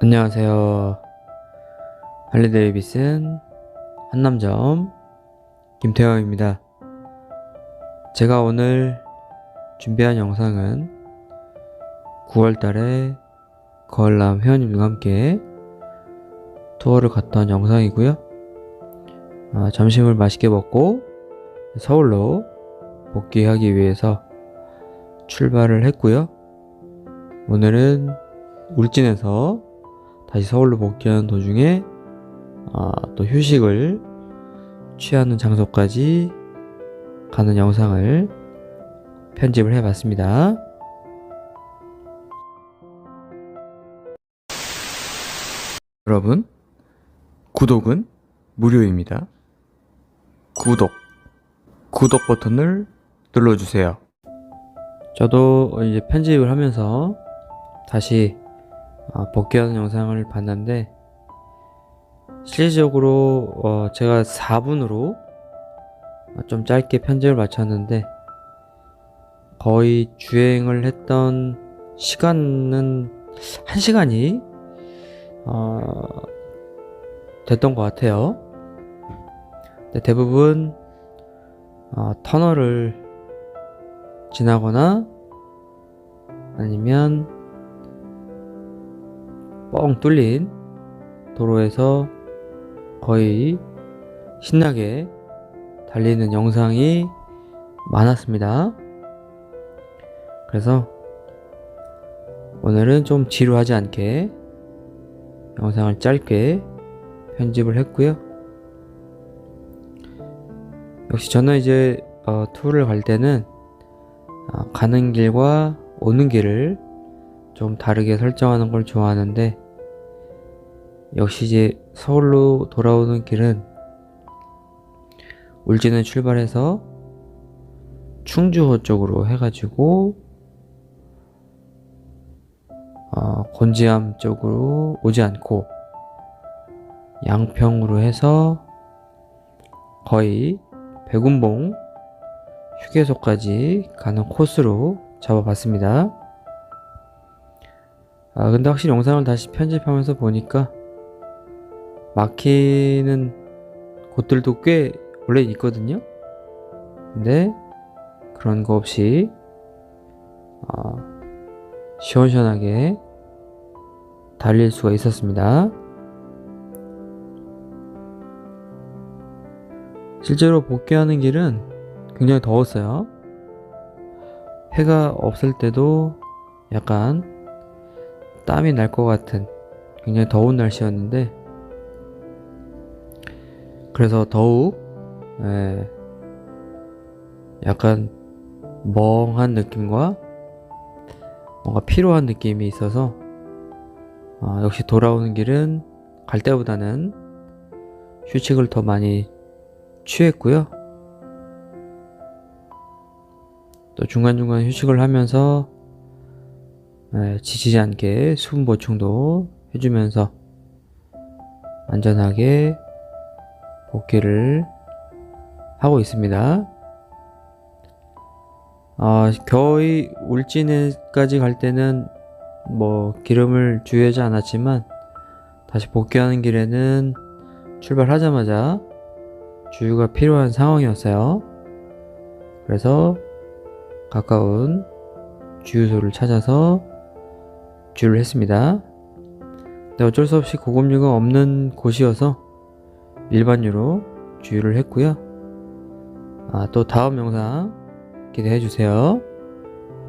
안녕하세요. 할리데이비슨 한남점 김태형입니다. 제가 오늘 준비한 영상은 9월달에 거을남 회원님과 함께 투어를 온 영상이고요. 아, 점심을 맛있게 먹고 서울로 복귀하기 위해서 출발을 했고요. 오늘은 울진에서 다시 서울로 복귀하는 도중에 아, 또 휴식을 취하는 장소까지 가는 영상을 편집을 해봤습니다. 여러분, 구독은 무료입니다. 구독, 구독 버튼을 눌러주세요. 저도 이제 편집을 하면서 다시 아, 복귀하는 영상을 봤는데 실질적으로 어, 제가 4분으로 좀 짧게 편집을 마쳤는데 거의 주행을 했던 시간은 1시간이 어, 됐던 것 같아요. 대부분 어, 터널을 지나거나 아니면 뻥 뚫린 도로에서 거의 신나게 달리는 영상이 많았습니다. 그래서 오늘은 좀 지루하지 않게 영상을 짧게 편집을 했고요. 역시 저는 이제 어, 투어를 갈 때는 어, 가는 길과 오는 길을 좀 다르게 설정하는 걸 좋아하는데 역시 이제 서울로 돌아오는 길은 울진을 출발해서 충주호 쪽으로 해가지고 어, 곤지암 쪽으로 오지 않고 양평으로 해서 거의 백운봉 휴게소까지 가는 코스로 잡아봤습니다. 아, 근데 확실히 영상을 다시 편집하면서 보니까 막히는 곳들도 꽤 원래 있거든요. 근데 그런 거 없이 아, 시원시원하게 달릴 수가 있었습니다. 실제로 복귀하는 길은 굉장히 더웠어요. 해가 없을 때도 약간 땀이 날 것 같은 굉장히 더운 날씨였는데 그래서 더욱 예, 약간 멍한 느낌과 뭔가 피로한 느낌이 있어서 아, 역시 돌아오는 길은 갈 때보다는 휴식을 더 많이 취했고요. 또 중간중간 휴식을 하면서 예, 지치지 않게 수분 보충도 해주면서 안전하게 복귀를 하고 있습니다. 아, 거의 울진에까지 갈 때는 뭐 기름을 주유하지 않았지만 다시 복귀하는 길에는 출발하자마자 주유가 필요한 상황이었어요. 그래서 가까운 주유소를 찾아서 주유를 했습니다. 근데 어쩔 수 없이 고급류가 없는 곳이어서 일반유로 주유를 했고요. 아, 또 다음 영상 기대해 주세요.